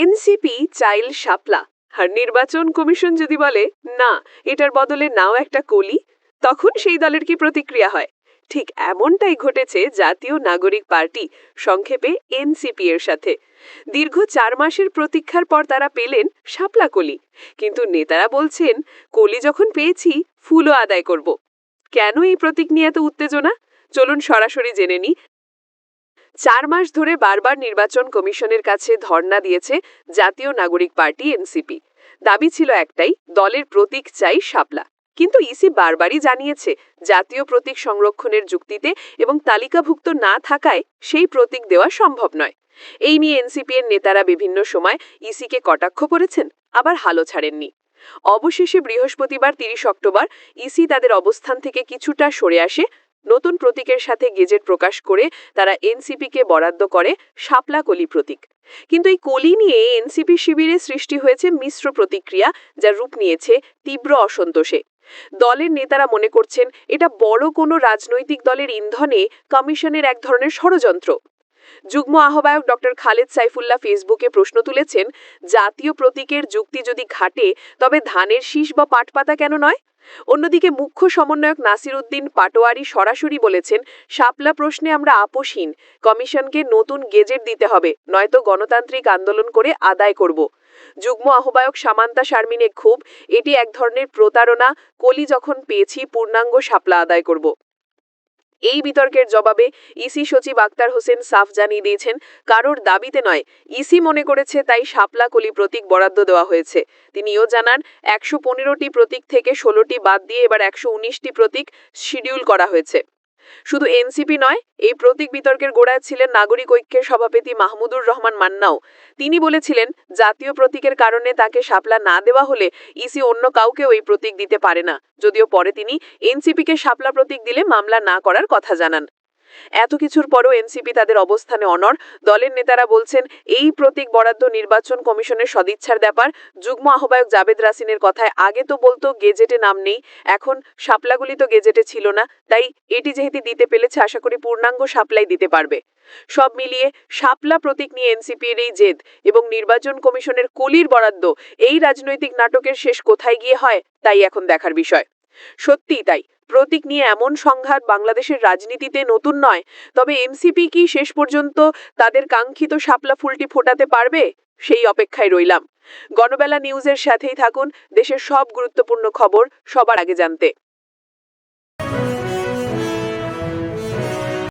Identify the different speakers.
Speaker 1: NCP চাইল শাপলা। আর নির্বাচন commission যদি বলে, না, এটার বদলে নাও একটা কলি, তখন সেই দলের কি প্রতিক্রিয়া হয়? ঠিক এমনটাই ঘটেছে জাতীয় নাগরিক পার্টি সংক্ষেপে এনসিপি এর সাথে। দীর্ঘ চার মাসের প্রতীক্ষার পর তারা পেলেন শাপলা কলি। কিন্তু নেতারা বলছেন, কলি যখন পেয়েছি, ফুলও আদায় করব। কেন এই প্রতীক নিয়ে এত উত্তেজনা? চলুন সরাসরি জেনে নিই চার মাস ধরে বারবার নির্বাচন কমিশনের কাছে ধর্ণা দিয়েছে জাতীয় নাগরিক পার্টি এনসিপি। দাবি ছিল একটাই, দলের প্রতীক চাই শাপলা। কিন্তু ইসি বারবারই জানিয়েছে, জাতীয় প্রতীক সংরক্ষণের যুক্তিতে এবং তালিকাভুক্ত না থাকায় সেই প্রতীক দেওয়া সম্ভব নয়। এই নিয়ে এনসিপি এর নেতারা বিভিন্ন সময় ইসিকে কটাক্ষ করেছেন, আবার হালও ছাড়েননি। অবশেষে বৃহস্পতিবার তিরিশ অক্টোবর ইসি তাদের অবস্থান থেকে কিছুটা সরে আসে নতুন প্রতীকের সাথে গেজেট প্রকাশ করে তারা এনসিপিকে বরাদ্দ করে শাপলা কলি প্রতীক। কিন্তু এই কলি নিয়ে এনসিপি শিবিরে সৃষ্টি হয়েছে মিশ্র প্রতিক্রিয়া যা রূপ নিয়েছে তীব্র অসন্তোষে। দলের নেতারা মনে করছেন, এটা বড় কোনো রাজনৈতিক দলের ইন্ধনে কমিশনের এক ধরনের ষড়যন্ত্র। যুগ্ম আহ্বায়ক ডক্টর খালেদ সাইফুল্লাহ ফেসবুকে প্রশ্ন তুলেছেন, জাতীয় প্রতীকের যুক্তি যদি ঘাটে, তবে ধানের শীষ বা পাটপাতা কেন নয়? অন্যদিকে মুখ্য সমন্বয়ক নাসির উদ্দিন পাটোয়ারি সরাসরি বলেছেন, শাপলা প্রশ্নে আমরা আপোষহীন, কমিশনকে নতুন গেজেট দিতে হবে, নয়তো গণতান্ত্রিক আন্দোলন করে আদায় করব। যুগ্ম আহ্বায়ক সামান্তা শারমিনে খুব এটি এক ধরনের প্রতারণা, কলি যখন পেয়েছি, পূর্ণাঙ্গ শাপলা আদায় করব। এই বিতর্কের জবাবে ইসি সচিব আক্তার হোসেন সাফ জানিয়ে দিয়েছেন, কারোর দাবিতে নয়। ইসি মনে করেছে তাই শাপলা কলি প্রতীক বরাদ্দ দেওয়া হয়েছে। তিনিও জানান, একশো পনেরোটি প্রতীক থেকে ষোলোটি বাদ দিয়ে এবার একশো উনিশটি প্রতীক শিডিউল করা হয়েছে। শুধু এনসিপি নয়, এই প্রতীক বিতর্কের গোড়ায় ছিলেন নাগরিক ঐক্যের সভাপতি মাহমুদুর রহমান মান্নাও। তিনি বলেছিলেন, জাতীয় প্রতীকের কারণে তাকে শাপলা না দেওয়া হলে ইসি অন্য কাউকেও এই প্রতীক দিতে পারে না। যদিও পরে তিনি এনসিপিকে শাপলা প্রতীক দিলে মামলা না করার কথা জানান। এত কিছুর পরও এনসিপি তাদের অবস্থানে অনর দলের নেতারা বলছেন, এই প্রতীক বরাদ্দ নির্বাচন কমিশনের সদিচ্ছার ব্যাপার। যুগ্ম আহ্বায়ক জাবেদ রাসিনের কথায় আগে তো বলতো গেজেটে নাম নেই, এখন শাপলাগুলি তো গেজেটে ছিল না, তাই এটি যেহেতু দিতে পেলেছে আশা করি পূর্ণাঙ্গ শাপলাই দিতে পারবে। সব মিলিয়ে শাপলা প্রতীক নিয়ে এনসিপি এর এই জেদ এবং নির্বাচন কমিশনের কলির বরাদ্দ, এই রাজনৈতিক নাটকের শেষ কোথায় গিয়ে হয়, তাই এখন দেখার বিষয়। সত্যিই তাই। প্রতীক নিয়ে এমন সংঘাত বাংলাদেশের রাজনীতিতে নতুন নয়। তবে এনসিপি কি শেষ পর্যন্ত তাদের কাঙ্ক্ষিত শাপলা ফুলটি ফোটাতে পারবে? সেই অপেক্ষায় রইলাম। গণবেলা নিউজের সাথেই থাকুন। দেশের সব গুরুত্বপূর্ণ খবর সবার আগে জানতে।